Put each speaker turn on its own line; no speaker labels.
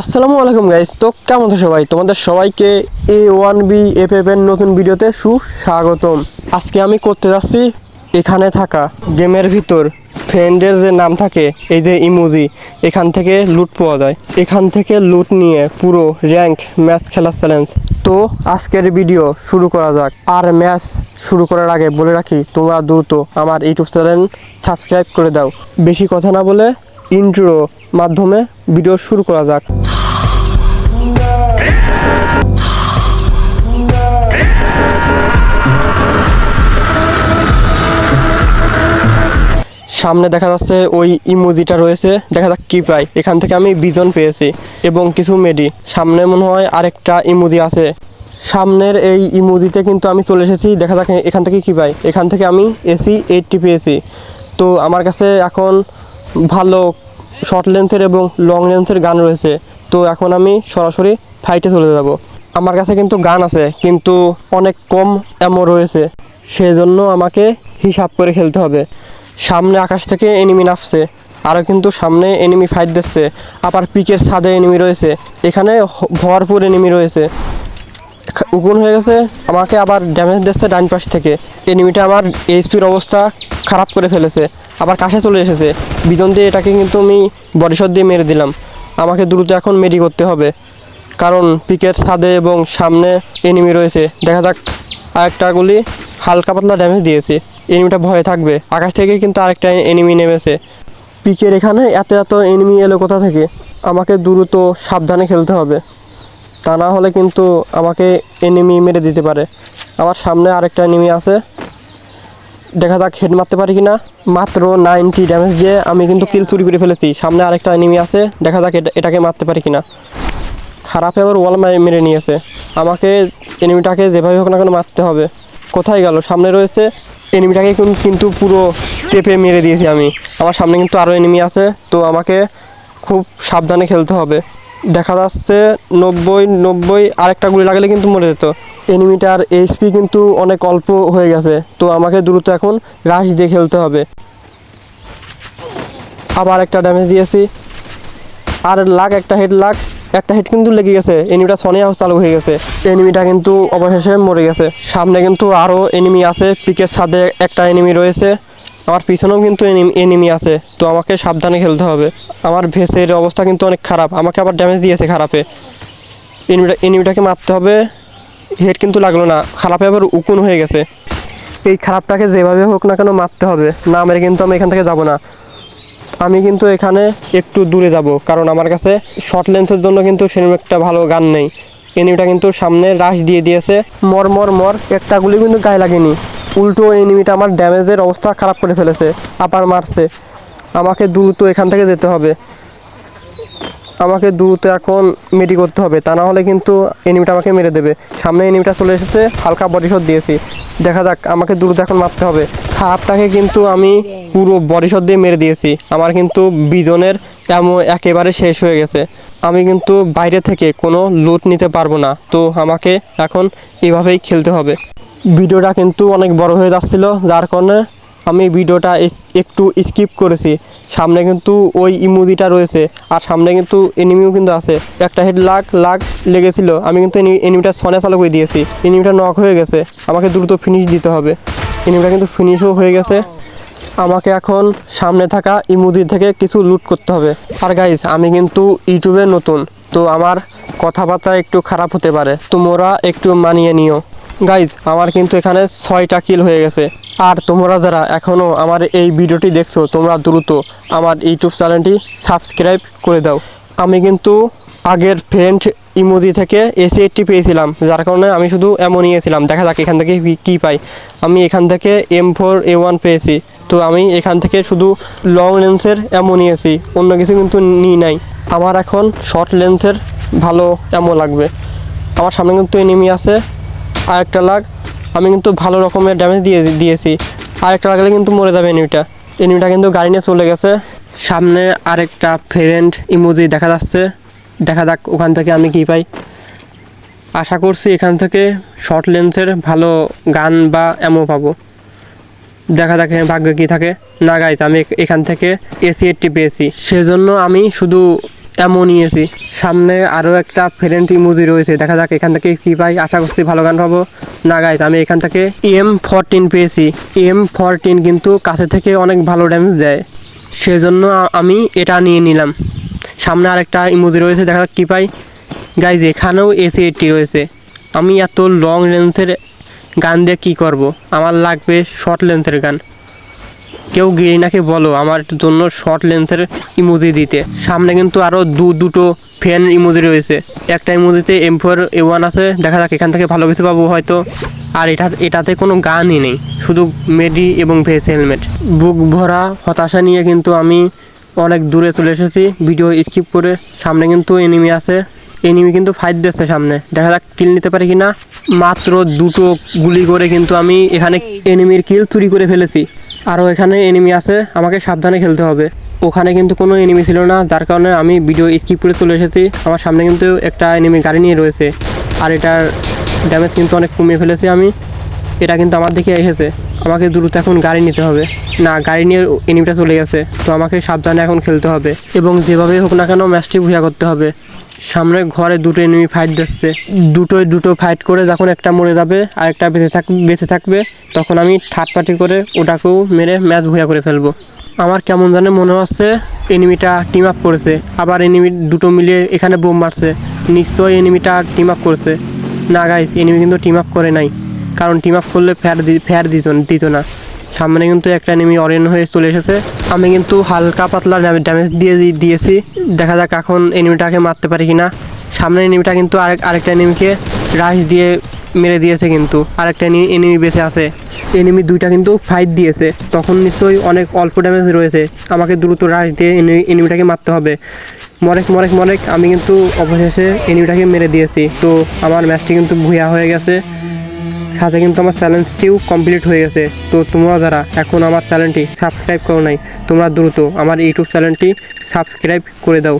আসসালামু আলাইকুম গাইস তো কেমন আছো সবাই? তোমাদের সবাইকে A one B F F এর নতুন ভিডিওতে সুস্বাগতম। আজকে আমি করতে যাচ্ছি এখানে থাকা গেমের ভিতর। ফ্রেন্ডের যে নাম থাকে, এই যে ইমোজি এখান থেকে লুট পাওয়া যায়। এখান থেকে লুট নিয়ে পুরো র্যাঙ্ক ম্যাচ খেলার চ্যালেঞ্জ তো আজকের ভিডিও শুরু করা যাক। আর ম্যাচ শুরু করার আগে বলে রাখি, তোমরা দ্রুত আমার ইউটিউব চ্যানেল সাবস্ক্রাইব করে দাও। বেশি কথা না বলে ইন্ট্রো মাধ্যমে ভিডিও শুরু করা যাক। সামনে দেখা যাচ্ছে ওই ইমোজিটা রয়েছে। দেখা যাক কি পাই। এখান থেকে আমি বিজন পেয়েছি এবং কিছু মেডি সামনে মনে হয় আরেকটা ইমোজি আছে। সামনের এই ইমোজিতে কিন্তু আমি চলে এসেছি। দেখা যাক এখান থেকে কি পাই। এখান থেকে আমি এসি এইটটি পেয়েছি। তো আমার কাছে এখন ভালো শর্ট লেন্সের এবং লং লেন্সের গান রয়েছে। তো এখন আমি সরাসরি ফাইটে চলে যাব। আমার কাছে কিন্তু গান আছে, কিন্তু অনেক কম এমও রয়েছে। সেজন্য আমাকে হিসাব করে খেলতে হবে। সামনে আকাশ থেকে এনিমি নামছে আরও কিন্তু সামনে এনিমি ফাইট দিচ্ছে। আবার পিকের ছাদে এনিমি রয়েছে, এখানে ভরপুর এনিমি রয়েছে। উগুন হয়ে গেছে, আমাকে আবার ড্যামেজ দিচ্ছে ডান পাশ থেকে। এনিমিটা আমার এইচপির অবস্থা খারাপ করে ফেলেছে। আবার কাছে চলে এসেছে। বিজন দিয়ে এটাকে কিন্তু আমি বডিশট দিয়ে মেরে দিলাম। আমাকে দ্রুত এখন মেরি করতে হবে। কারণ পিকের ছাদে এবং সামনে এনিমি রয়েছে। দেখা যাক, আরেকটা গুলি হালকা পাতলা ড্যামেজ দিয়েছে। এনিমিটা ভয়ে থাকবে। আকাশ থেকে কিন্তু আরেকটা এনিমি নেমেছে। পিকের এখানে এত এত এনিমি এলো কোথা থেকে? আমাকে দ্রুত সাবধানে খেলতে হবে। তা না হলে কিন্তু আমাকে এনিমি মেরে দিতে পারে। আমার সামনে আরেকটা এনিমি আছে। দেখা যাক হেড মারতে পারি কিনা। মাত্র নাইনটি ড্যামেজ দিয়ে আমি কিন্তু কিল চুরি করে ফেলেছি। সামনে আরেকটা এনিমি আছে, দেখা যাক এটা- এটাকে মারতে পারি কিনা। খারাপে আবার ওয়াল মেরে নিয়েছে। আমাকে এনিমিটাকে যেভাবে হোক না কেন মারতে হবে। কোথায় গেল? সামনে রয়েছে। এনিমিটাকে কিন্তু পুরো চেপে মেরে দিয়েছি আমি। আমার সামনে কিন্তু আরও এনিমি আছে, তো আমাকে খুব সাবধানে খেলতে হবে। দেখা যাচ্ছে নব্বই নব্বই আরেকটা গুলি লাগলে কিন্তু মরে যেত। এনিমিটার এইচপি কিন্তু অনেক অল্প হয়ে গেছে। তো আমাকে দ্রুত এখন রাশ দিয়ে খেলতে হবে। আবার একটা ড্যামেজ দিয়েছি। আর লাখ একটা হেড লাখ একটা হেড কিন্তু লেগে গেছে। এনিমিটা সনি হাউস চালু হয়ে গেছে। এনিমিটা কিন্তু অবশেষে মরে গেছে। সামনে কিন্তু আরও এনিমি আছে। পিকের সাথে একটা এনিমি রয়েছে। আমার পিছনেও কিন্তু এনিমি আছে। তো আমাকে সাবধানে খেলতে হবে। আমার ভেসের অবস্থা কিন্তু অনেক খারাপ। আমাকে আবার ড্যামেজ দিয়েছে খারাপে। এনিমিটা এনিমিটাকে মারতে হবে। হেড কিন্তু লাগল না খারাপে আবার উকুন হয়ে গেছে। এই খারাপটাকে যেভাবে হোক না কেন মারতে হবে, না মেরে কিন্তু আমি এখান থেকে যাব না। আমি কিন্তু এখানে একটু দূরে যাব, কারণ আমার কাছে শর্ট লেন্সের জন্য কিন্তু সেরকম একটা ভালো গান নেই। এনিমিটা কিন্তু সামনে রাশ দিয়ে দিয়েছে। মর মর মর, একটা গুলি কিন্তু গায়ে লাগেনি। উল্টো এনিমিটা আমার ড্যামেজের অবস্থা খারাপ করে ফেলেছে আপার মারছে। আমাকে দ্রুত এখান থেকে যেতে হবে। আমাকে দ্রুত এখন মেডি করতে হবে। তা না হলে কিন্তু এনিমিটা আমাকে মেরে দেবে। সামনে এনিমিটা চলে এসেছে, হালকা বডি শট দিয়েছি। দেখা যাক, আমাকে দ্রুত এখন মারতে হবে। খারাপটাকে কিন্তু আমি পুরো বডি শট দিয়ে মেরে দিয়েছি। আমার কিন্তু বিজনের এমন একেবারে শেষ হয়ে গেছে। আমি কিন্তু বাইরে থেকে কোনো লুট নিতে পারব না। তো আমাকে এখন এভাবেই খেলতে হবে। ভিডিওটা কিন্তু অনেক বড় হয়ে যাচ্ছিল, যার কারণে আমি ভিডিওটা একটু স্কিপ করেছি। সামনে কিন্তু ওই ইমোজিটা রয়েছে। আর সামনে কিন্তু এনিমিও কিন্তু আছে। একটা হেড লাগ লাগ লেগেছিল। আমি কিন্তু এনিমিটা সনে চালু করে দিয়েছি। এনিমিটা নক হয়ে গেছে। আমাকে দ্রুত ফিনিশ দিতে হবে। এনিমিটা কিন্তু ফিনিশও হয়ে গেছে। আমাকে এখন সামনে থাকা ইমোজি থেকে কিছু লুট করতে হবে। আর গাইজ আমি কিন্তু ইউটিউবে নতুন। তো আমার কথাবার্তা একটু খারাপ হতে পারে। তোমরা একটু মানিয়ে নিও। গাইজ আমার কিন্তু এখানে ছয়টা কিল হয়ে গেছে। আর তোমরা যারা এখনও আমার এই ভিডিওটি দেখছ, তোমরা দ্রুত আমার ইউটিউব চ্যানেলটি সাবস্ক্রাইব করে দাও। আমি কিন্তু আগের ফ্রেন্ড ইমোজি থেকে এসি এইটটি পেয়েছিলাম, যার কারণে আমি শুধু এমন নিয়েছিলাম দেখা যাক এখান থেকে কি- পাই। আমি এখান থেকে এম ফোর এ ওয়ান পেয়েছি। তো আমি এখান থেকে শুধু লং লেন্সের এমন নিয়েছি অন্য কিছু কিন্তু নিই নাই। আমার এখন শর্ট লেন্সের ভালো এমন লাগবে। আমার সামনে কিন্তু এনিমি আছে। আরেকটা লাগ, আমি কিন্তু ভালো রকমের ড্যামেজ দিয়ে দিয়েছি। আরেকটা লাগলে কিন্তু মরে যাবে এনিমিটা। এনিমিটা কিন্তু গাড়ি নিয়ে চলে গেছে। সামনে আরেকটা ফ্রেন্ড ইমোজি দেখা যাচ্ছে। দেখা যাক ওখান থেকে আমি কি পাই। আশা করছি এখান থেকে শর্ট লেন্সের ভালো গান বা এমও পাবো। দেখা যাক ভাগ্যে কী থাকে। না গাইছে আমি এখান থেকে এসি এইটটি পেয়েছি। সেজন্য আমি শুধু এমন নিয়েছি সামনে আরও একটা ফ্রেন্ড ইমোজি রয়েছে। দেখা যাক এখান থেকে কী পাই। আশা করছি ভালো গান পাবো। না গাইজ আমি এখান থেকে এম ফোরটিন পেয়েছি। এম ফোরটিন কিন্তু কাছে থেকে অনেক ভালো ড্যামেজ দেয়। সেজন্য আমি এটা নিয়ে নিলাম। সামনে আরেকটা ইমোজি রয়েছে। দেখা যাক কী পাই। গাইজ এখানেও এসি এইটটি রয়েছে। আমি এত লং রেঞ্জের গান দিয়ে কী করব? আমার লাগবে শর্ট লেন্সের গান। কেউ গিয়ে নাকি বলো আমার জন্য শর্ট লেন্সের ইমোজি দিতে। সামনে কিন্তু আরও দু দুটো ফ্যান ইমোজি রয়েছে। একটা ইমোজিতে এম ফোর এ ওয়ান আছে দেখা যাক এখান থেকে ভালো কিছু পাবো হয়তো। আর এটা এটাতে কোনো গানই নেই শুধু মেডি এবং ভেস হেলমেট বুক ভরা হতাশা নিয়ে কিন্তু আমি অনেক দূরে চলে এসেছি ভিডিও স্কিপ করে। সামনে কিন্তু এনিমি আছে। এনিমি কিন্তু ফাইট দিচ্ছে সামনে। দেখা যাক কিল নিতে পারি কিনা। মাত্র দুটো গুলি করে কিন্তু আমি এখানে এনিমির কিল চুরি করে ফেলেছি। আরও এখানে এনিমি আছে, আমাকে সাবধানে খেলতে হবে। ওখানে কিন্তু কোনো এনিমি ছিল না, যার কারণে আমি ভিডিও স্কিপ করে চলে এসেছি। আমার সামনে কিন্তু একটা এনিমি গাড়ি নিয়ে রয়েছে। আর এটার ড্যামেজ কিন্তু অনেক কমিয়ে ফেলেছি আমি। এটা কিন্তু আমার দিকে এসেছে। আমাকে দ্রুত এখন গাড়ি নিতে হবে। না, গাড়ি নিয়ে এনিমিটা চলে গেছে, তো আমাকে সাবধানে এখন খেলতে হবে। এবং যেভাবেই হোক না কেন ম্যাচটি ভুয়া করতে হবে। সামনে ঘরে দুটো এনিমি ফাইট দিচ্ছে দুটোই দুটো ফাইট করে যখন একটা মরে যাবে আর একটা বেঁচে থাক বেঁচে থাকবে, তখন আমি থার্ড পার্টি করে ওটাকেও মেরে ম্যাচ ভুয়া করে ফেলব। আমার কেমন জানে মনে হচ্ছে এনিমিটা টিম আপ করেছে। আবার এনিমি দুটো মিলিয়ে এখানে বোম মারছে। নিশ্চয়ই এনিমিটা টিম আপ করেছে। না গাইস এনিমি কিন্তু টিম আপ করে নাই। কারণ টিম আপ করলে ফ্যার দি ফ্যার দিত দিত না। সামনে কিন্তু একটা এনিমি অরেন হয়ে চলে এসেছে। আমি কিন্তু হালকা পাতলা ড্যামেজ দিয়ে দিয়েছি। দেখা যাক এখন এনিমিটাকে মারতে পারি কিনা। সামনে এনিমিটা কিন্তু আরেক, আরেকটা এনিমিকে রাশ দিয়ে মেরে দিয়েছে কিন্তু। আরেকটা এনিমি বেঁচে আছে। এনিমি দুইটা কিন্তু ফাইট দিয়েছে। তখন নিশ্চয়ই অনেক অল্প ড্যামেজ রয়েছে। আমাকে দ্রুত রাশ দিয়ে এনিমিটাকে মারতে হবে। মরেক মরেক মরেক, আমি কিন্তু অবশেষে এনিমিটাকে মেরে দিয়েছি। তো আমার ম্যাচটি কিন্তু ভুয়া হয়ে গেছে। সাথে কিন্তু আমার চ্যালেঞ্জটিও কমপ্লিট হয়ে গেছে। তো তোমরা যারা এখন আমার চ্যানেলটি সাবস্ক্রাইব করো নাই, তোমরা দ্রুত আমার ইউটিউব চ্যানেলটি সাবস্ক্রাইব করে দাও।